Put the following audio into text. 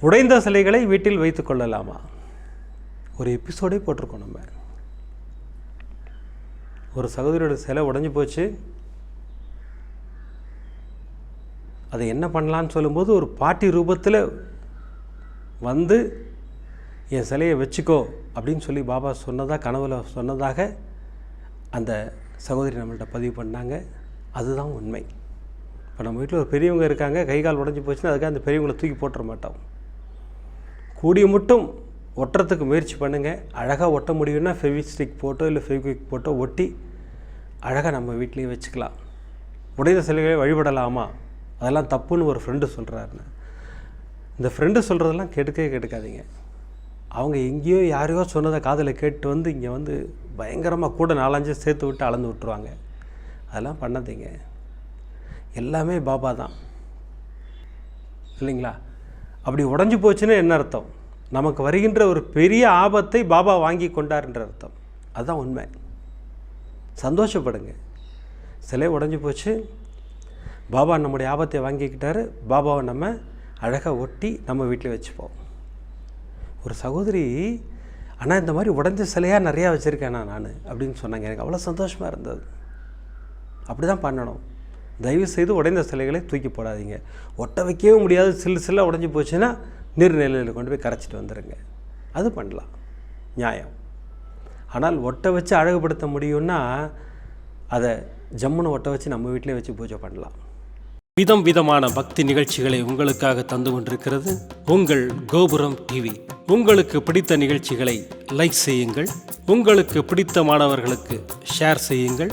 உடைந்த சிலைகளை வீட்டில் வைத்து கொள்ளலாமா? ஒரு எபிசோடே போட்டிருக்கோம் நம்ம. ஒரு சகோதரியோட சிலை உடஞ்சி போச்சு. அதை என்ன பண்ணலான்னு சொல்லும்போது ஒரு பாட்டி ரூபத்தில் வந்து என் சிலையை வச்சுக்கோ அப்படின்னு சொல்லி பாபா சொன்னதாக கனவுல சொன்னதாக அந்த சகோதரி நம்மள்கிட்ட பதிவு பண்ணாங்க. அதுதான் உண்மை. இப்போ நம்ம வீட்டில் ஒரு பெரியவங்க இருக்காங்க கை கால் உடஞ்சி போச்சுன்னா அதுக்காக அந்த பெரியவங்களை தூக்கி போட்டுற மாட்டோம். கூடிய மட்டும் ஒட்டுறதுக்கு முயற்சி பண்ணுங்கள் அழகாக ஒட்ட முடியும்னா ஃபெவிஸ்டிக் போட்டோ இல்லை ஃபெவிக்விக் போட்டோ ஒட்டி அழகாக நம்ம வீட்லேயே வச்சுக்கலாம். உடைந்த சிலைகளை வழிபடலாமா? அதெல்லாம் தப்புன்னு ஒரு ஃப்ரெண்டு சொல்கிறாருன்னு இந்த ஃப்ரெண்டு சொல்கிறதெல்லாம் கெடுக்கவே கெடுக்காதீங்க அவங்க எங்கேயோ யாரையோ சொன்னதை காதில் கேட்டு வந்து இங்கே வந்து பயங்கரமாக கூட நாலஞ்சு சேர்த்து விட்டு அளந்து விட்டுருவாங்க. அதெல்லாம் பண்ணாதீங்க. எல்லாமே பாபா தான். இல்லைங்களா? அப்படி உடஞ்சி போச்சுன்னா என்ன அர்த்தம்? நமக்கு வருகின்ற ஒரு பெரிய ஆபத்தை பாபா வாங்கி கொண்டார்ன்ற அர்த்தம். அதுதான் உண்மை. சந்தோஷப்படுங்க. சிலை உடஞ்சி போச்சு. பாபா நம்முடைய ஆபத்தை வாங்கிக்கிட்டாரு. பாபாவை நம்ம அழகாக ஒட்டி நம்ம வீட்டில் வச்சுப்போம். ஒரு சகோதரி ஆனால் இந்த மாதிரி உடஞ்ச சிலையாக நிறையா வச்சுருக்கேன் நான்? அப்படின்னு சொன்னாங்க. எனக்கு அவ்வளோ சந்தோஷமாக இருந்தது. அப்படி தான் பண்ணணும். தயவு செய்து உடைந்த சிலைகளை தூக்கி போடாதீங்க. ஒட்ட வைக்கவே முடியாது சில்லு சில்ல உடஞ்சி போச்சுன்னா நீர்நிலையில் கொண்டு போய் கரைச்சிட்டு வந்துடுங்க அது பண்ணலாம். நியாயம். ஆனால் ஒட்டை வச்சு அழகுபடுத்த முடியும்னா அதை ஜம்முன்னு ஒட்டை வச்சு நம்ம வீட்டிலே வச்சு பூஜை பண்ணலாம். விதம் விதமான பக்தி நிகழ்ச்சிகளை உங்களுக்காக தந்து கொண்டிருக்கிறது உங்கள் கோபுரம் டிவி உங்களுக்கு பிடித்த நிகழ்ச்சிகளை லைக் செய்யுங்கள். உங்களுக்கு பிடித்த மாணவர்களுக்கு ஷேர் செய்யுங்கள்.